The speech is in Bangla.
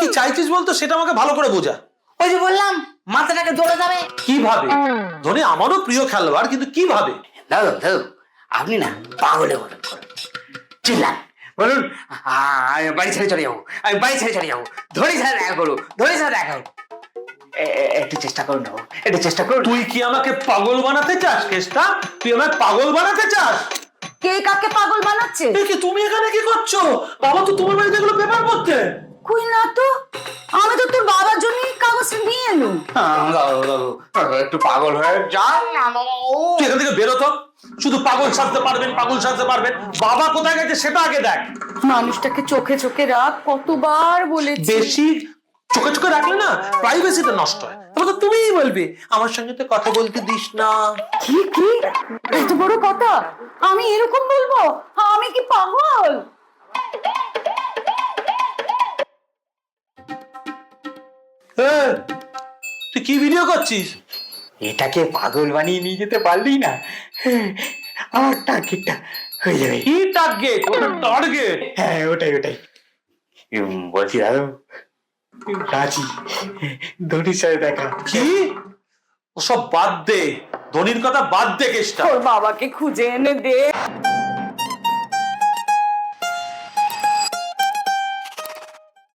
কি চাইছিস বলতো? সেটা আমাকে ভালো করে বোঝা। ওই যে বললাম মাথাটাকে দৌড়ে যাবে। কীভাবে? ধোনি আমারও প্রিয় খেলোয়াড় কিন্তু কীভাবে? দাদু দাদু আপনি না পাগলে মতন করুন চিল্লান। বলুন আমি বাড়ি ছেড়ে চলে যাব। আমি বাড়ি ছেড়ে চলে যাব। ধরি সাথে দেখা করু ধরি সাথে দেখা করু একটু চেষ্টা করুন না একটু চেষ্টা করুন। তুই কি আমাকে পাগল বানাতে চাস কেষ্টা? তুই আমাকে পাগল বানাতে চাস? কে কাকে পাগল বানাচ্ছে? তুমি এখানে কি করছ? বাবা তো তোমার কই না তো? আমি তো তোর বাবার জন্যই কাগজটা নিয়ে আহ, দাদু দাদু দাদু, একটু পাগল হয়ে যান না দাদু। তুই এখান থেকে বেরোতো শুধু পাগল সাজতে পারবেন পাগল সাজতে পারবেন। বাবা কোথায় গেছে সেটা আগে দেখ। মানুষটাকে চোখে চোখে রাখ কতবার বলেছি। বেশি চোখে চোখে রাখলে না প্রাইভেসিটা নষ্ট হয়। তারপর তো তুমিই বলবে আমার সঙ্গে তো কথা বলতে দিস না। কি কি? এত বড় কথা? আমি এরকম বলব? আমি কি পাগল? তুই কি ভিডিও করছিস? এটাকে পাগল বানিয়ে নিয়ে যেতে পারলি না। আমার টার্গেটটা হয়ে যাবে। কি টার্গেট ওটা টার্গেট হ্যাঁ ওটাই ওটাই। বলছি দাদু। রাজি। ধোনির সাথে দেখা। কি? ওসব বাদ দে। ধোনির কথা বাদ দে কেষ্টা তোর বাবাকে খুঁজে এনে দে।